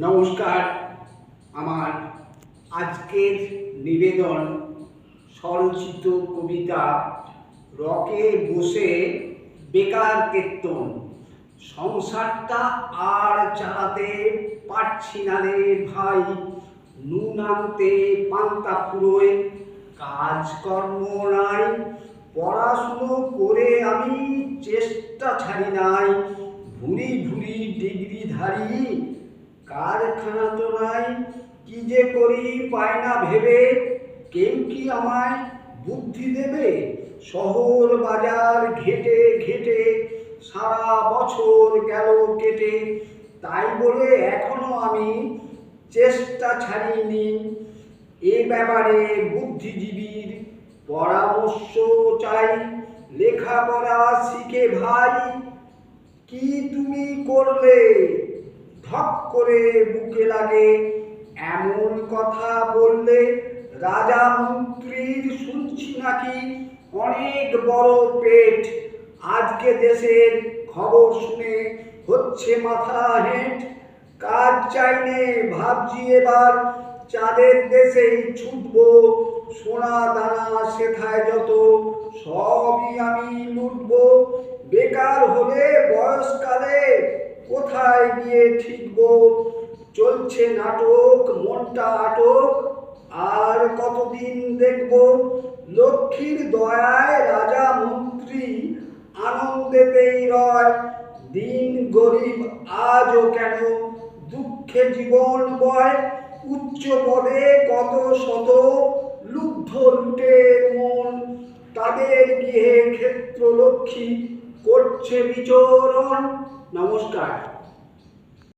নমস্কার। আমার আজকের নিবেদন স্বরচিত কবিতা, রকে বসে বেকার কীর্তন সংসারটা আর চালাতে পারছি না রে ভাই। নুন আনতে পান্তা ফুরোয়, কাজকর্ম নাই, পড়াশুনো করে আমি চেষ্টা ছাড়ি নাই। ভুরি ভুরি ডিগ্রিধারী কারখানা তো নাই, কি যে করি পায় না ভেবে, কেউ কি আমায় বুদ্ধি দেবে? শহর বাজার ঘেটে ঘেটে, সারা বছর গেল কেটে, তাই বলে এখনও আমি চেষ্টা ছাড়িনি। এ ব্যাপারে বুদ্ধিজীবীর পরামর্শ চাই। লেখাপড়া শিখে ভাই, কি তুমি করলে? করে বুকে লাগে। এমন কথা বললে রাজা মন্ত্রীর শুনছি নাকি? অনেক বড় পেট। আজকে দেশের খবর শুনে হচ্ছে মাথা হেঁট। কাজ চাইনে ভাবছি এবার চাঁদের দেশেই ছুটবো। সোনা দানা শেখায় যত কোথায় গিয়ে ঠিকবো চলছে নাটক, মনটা আটক। আর কতদিন দেখব? লক্ষ্মীর দয়ায় রাজা মন্ত্রী আনন্দেতেই রয়। দিন গরিব আজও কেন দুঃখে জীবন বয়? উচ্চ পদে কত শত লুব্ধ লুটের মন? তাদের গৃহে ক্ষেত্র লক্ষ্মী করছে বিচরণ। নমস্কার।